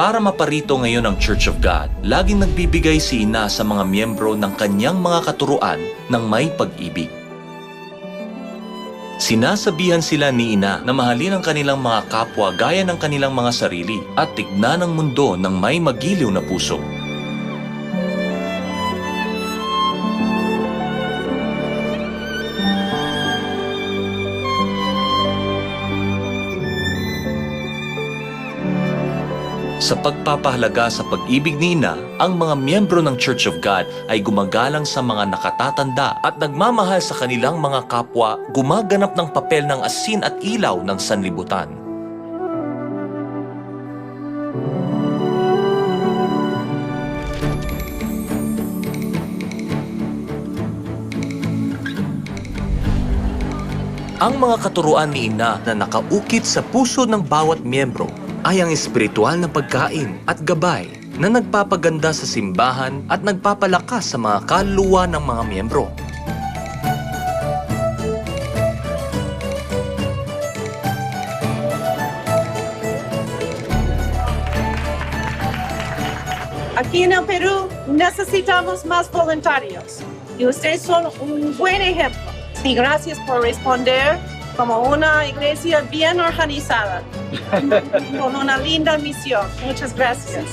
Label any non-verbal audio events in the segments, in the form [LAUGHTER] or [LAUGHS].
Para maparito ngayon ang Church of God, laging nagbibigay si Ina sa mga miyembro ng kanyang mga katuruan ng may pag-ibig. Sinasabihan sila ni Ina na mahalin ang kanilang mga kapwa gaya ng kanilang mga sarili at tignan ang mundo ng may magiliw na puso. Sa pagpapahalaga sa pag-ibig ni Ina, ang mga miyembro ng Church of God ay gumagalang sa mga nakatatanda at nagmamahal sa kanilang mga kapwa, gumaganap ng papel ng asin at ilaw ng sanlibutan. Ang mga katuruan ni Ina na nakaukit sa puso ng bawat miyembro ay ang espiritual na pagkain at gabay na nagpapaganda sa simbahan at nagpapalakas sa mga kaluluwa ng mga miyembro. Aquí en el Perú necesitamos más voluntarios y ustedes son un buen ejemplo. Y gracias por responder como una iglesia bien organizada, [LAUGHS] con una linda misión. Muchas gracias.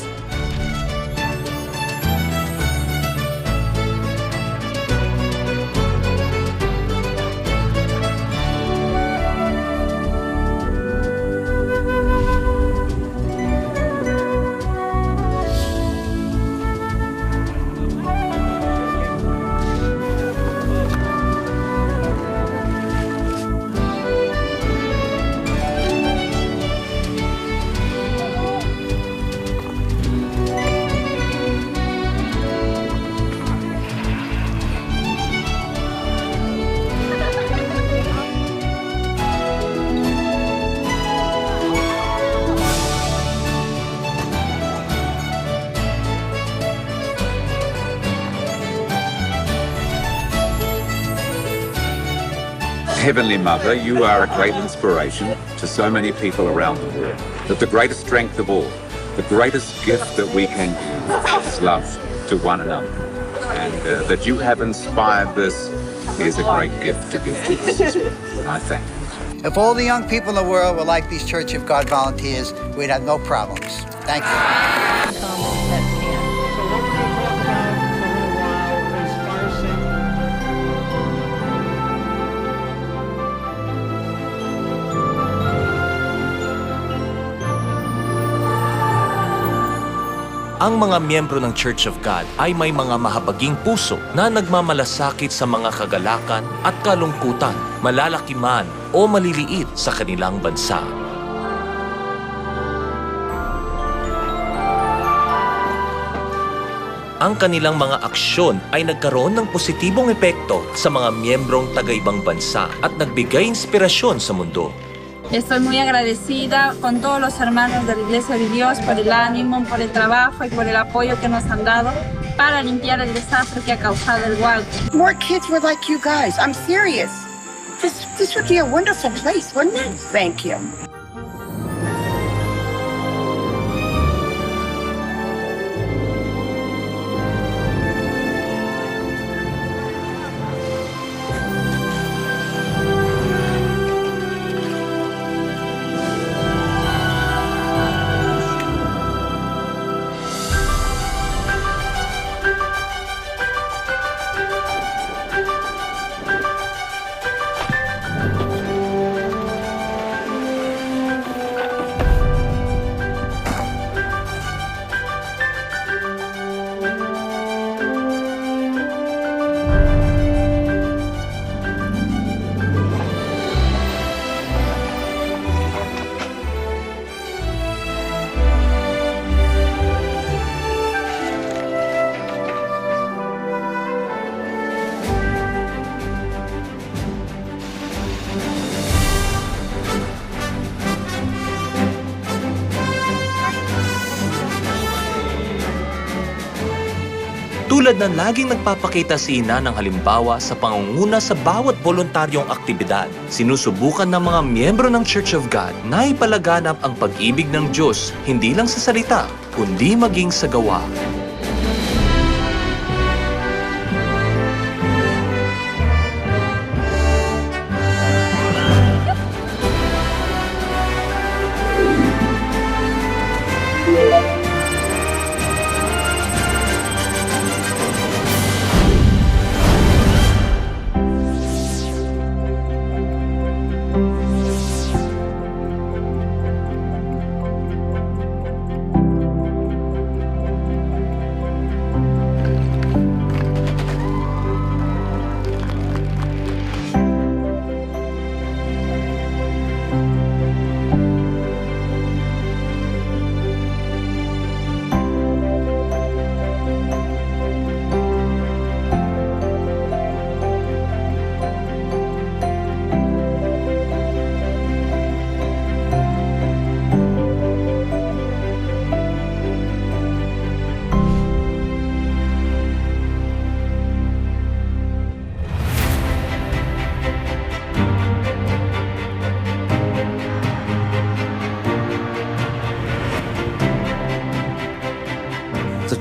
Heavenly Mother, you are a great inspiration to so many people around the world. That the greatest strength of all, the greatest gift that we can give is love to one another. And uh, that you have inspired this is a great gift to give to us. I thank you. If all the young people in the world were like these Church of God volunteers, we'd have no problems. Thank you. Ang mga miyembro ng Church of God ay may mga mahabaging puso na nagmamalasakit sa mga kagalakan at kalungkutan, malalaki man o maliliit sa kanilang bansa. Ang kanilang mga aksyon ay nagkaroon ng positibong epekto sa mga miyembrong taga-ibang bansa at nagbigay inspirasyon sa mundo. Estoy muy agradecida con todos los hermanos de la Iglesia de Dios por el ánimo, por el trabajo y por el apoyo que nos han dado para limpiar el desastre que ha causado el Hualco. More kids were like you guys. I'm serious. This this would be a wonderful place, wouldn't it? Thank you. Tulad ng laging nagpapakita si Ina ng halimbawa sa pangunguna sa bawat voluntaryong aktibidad, sinusubukan ng mga miyembro ng Church of God na ipalaganap ang pag-ibig ng Diyos hindi lang sa salita, kundi maging sa gawa.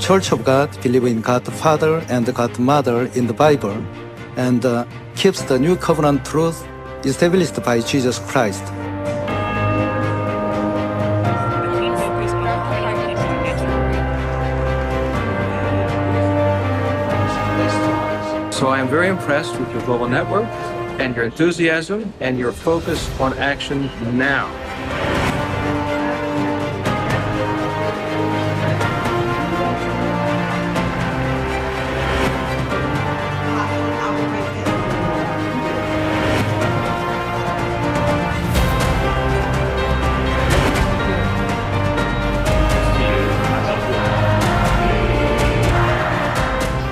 Church of God believes in God the Father and God the Mother in the Bible and uh, keeps the new covenant truth established by Jesus Christ. So I am very impressed with your global network and your enthusiasm and your focus on action now.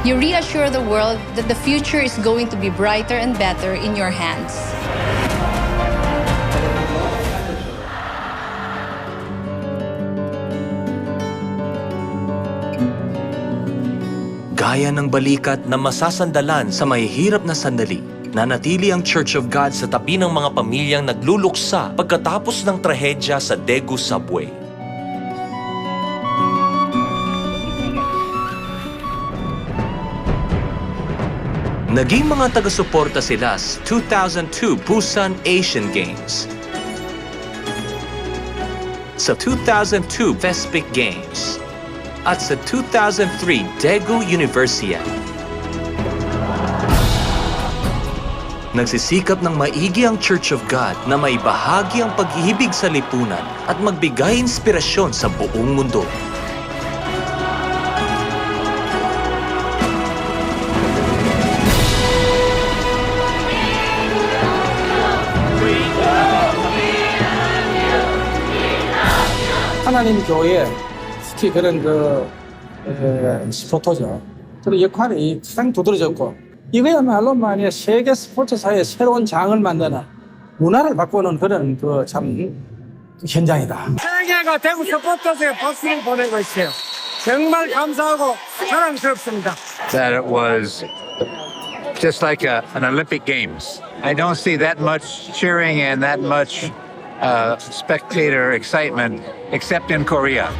You reassure the world that the future is going to be brighter and better in your hands. Gaya ng balikat na masasandalan sa mahihirap na sandali, nanatili ang Church of God sa tabi ng mga pamilyang nagluluksa pagkatapos ng trahedya sa Daegu Subway. Naging mga taga-suporta sila sa 2002 Busan Asian Games, sa 2002 Vespic Games, at sa 2003 Daegu Universiad. Nagsisikap ng maigi ang Church of God na maibahagi ang pag-ibig sa lipunan at magbigay inspirasyon sa buong mundo. 하나님 교회 특히 그런 그 에, 스포터죠. 그런 역할이 가장 두드러졌고 이거야말로 만약 세계 스포츠사의 새로운 장을 만드는 문화를 바꾸는 그런 그 참 현장이다. 세계가 대구 스포터스에 박수를 보내고 있어요. 정말 감사하고 사랑스럽습니다. that it was just like a, an Olympic Games. I don't see that much cheering and that much uh, spectator excitement except in Korea.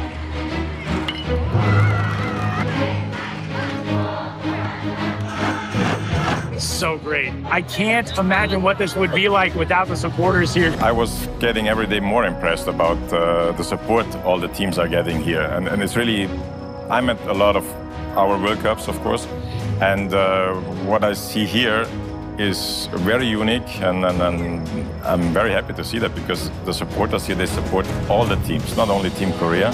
so great. I can't imagine what this would be like without the supporters here. I was getting every day more impressed about uh, the support all the teams are getting here. And, and it's really, I'm at a lot of our World Cups, of course. And uh, what I see here is very unique. And, and, and I'm very happy to see that because the supporters here, they support all the teams, not only Team Korea.